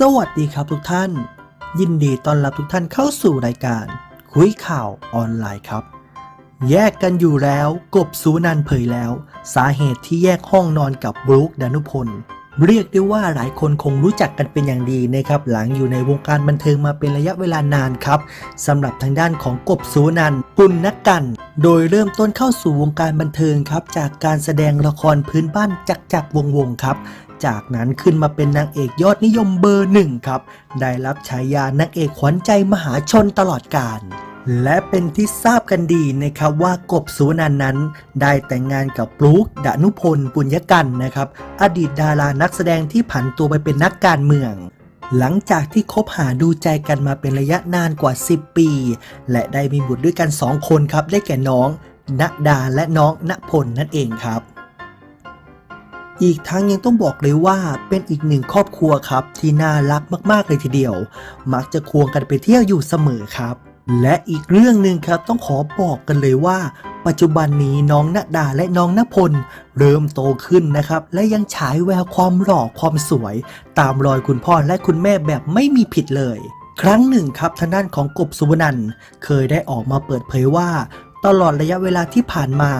สวัสดีครับทุกท่าน ยินดีต้อนรับทุกท่านเข้าสู่รายการ คุยข่าวออนไลน์ครับ แยกกันอยู่แล้วกบสูนันเผยแล้ว สาเหตุที่แยกห้องนอนกับบรูคดานุพล เรียกได้ว่าหลายคนคงรู้จักกันเป็นอย่างดีนะครับหลังอยู่ในวงการบันเทิงมาเป็นระยะเวลานานครับสำหรับทางด้านของกบสุนันท์ปุณณกัน โดยเริ่มต้นเข้าสู่วงการบันเทิงครับ จากการแสดงละครพื้นบ้านจักจักวงวงๆครับ จากนั้นขึ้นมาเป็นนางเอกยอดนิยมเบอร์หนึ่งครับ ได้รับฉายานางเอกขวัญใจมหาชนตลอดกาล และเป็นที่ทราบกันดีนะครับว่ากบสุวรรณนั้น ได้แต่งงานกับปลูกดานุพลปุญญกันนะครับ อดีตดารานักแสดงที่ผันตัวไปเป็นนักการเมือง หลังจากที่คบหาดูใจกันมาเป็นระยะนานกว่า 10 ปี และได้มีบุตรด้วยกัน 2 คนครับ ได้แก่น้องณดาและน้องณพลนั่นเองครับอีกทั้งยังต้องบอกเลยว่าเป็นอีกหนึ่งครอบครัวครับที่น่ารักมาก ๆ เลยทีเดียว มักจะควงกันไปเที่ยวอยู่เสมอครับ และอีกเรื่องหนึ่งครับต้องขอบอกกันเลยว่า ปัจจุบันนี้น้องณดาและน้องณพล เริ่มโตขึ้นนะครับ และยังฉายแววความหล่อความสวย ตามรอยคุณพ่อและคุณแม่แบบไม่มีผิดเลย ครั้งหนึ่งครับทางด้านของกบสุวรรณเคยได้ออกมาเปิดเผยว่า ตลอดระยะเวลาที่ผ่านมา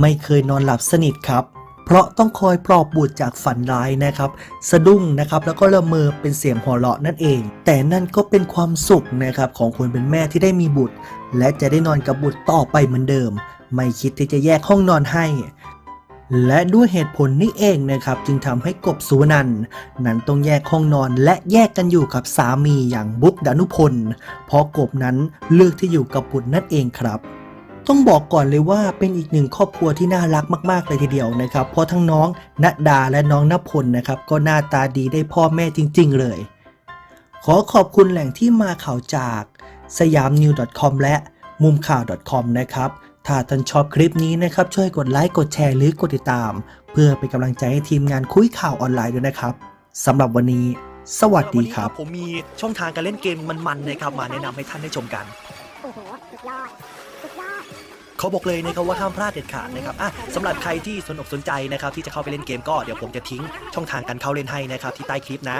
ไม่เคยนอนหลับสนิทครับ เพราะต้องคอยปลอบบุตรจากฝันร้ายนะครับ สะดุ้งนะครับแล้วก็ละเมอเป็นเสียงหัวเราะนั่นเอง แต่นั่นก็เป็นความสุขนะครับของคนเป็นแม่ที่ได้มีบุตร และจะได้นอนกับบุตรต่อไปเหมือนเดิม ไม่คิดที่จะแยกห้องนอนให้ และด้วยเหตุผลนี้เองนะครับ จึงทำให้กบสุวรรณันนั้นต้องแยกห้องนอนและแยกกันอยู่กับสามีอย่างบุ๊กดานุพลเพราะกบนั้นเลือกที่อยู่กับบุตรนั่นเองครับ ต้องบอกก่อนเลยว่าเป็นอีกหนึ่งครอบครัวที่น่ารักมากๆเลยทีเดียวนะครับ เพราะทั้งน้องณดาและน้องนพลนะครับ ก็หน้าตาดีได้พ่อแม่จริง ๆ เลย ขอขอบคุณแหล่งที่มาข่าวจากสยามนิว .com และมุมข่าว .com นะครับ ถ้าท่านชอบคลิปนี้นะครับ ช่วยกดไลค์กดแชร์หรือกดติดตาม เพื่อเป็นกำลังใจให้ทีมงานคุยข่าวออนไลน์ด้วยนะครับสำหรับวันนี้ สวัสดีครับ ผมมีช่องทางการเล่นเกมมันๆนะครับมาแนะนำให้ท่านได้ชมกัน โอ้โหสุดยอดสุดยอด เขาบอกเลยนะครับว่าห้ามพลาดเด็ดขาดนะครับอะสำหรับใครที่สนอกสนใจนะครับที่จะเข้าไปเล่นเกมก็เดี๋ยวผมจะทิ้งช่องทางการเข้าเล่นให้นะครับที่ใต้คลิปนะ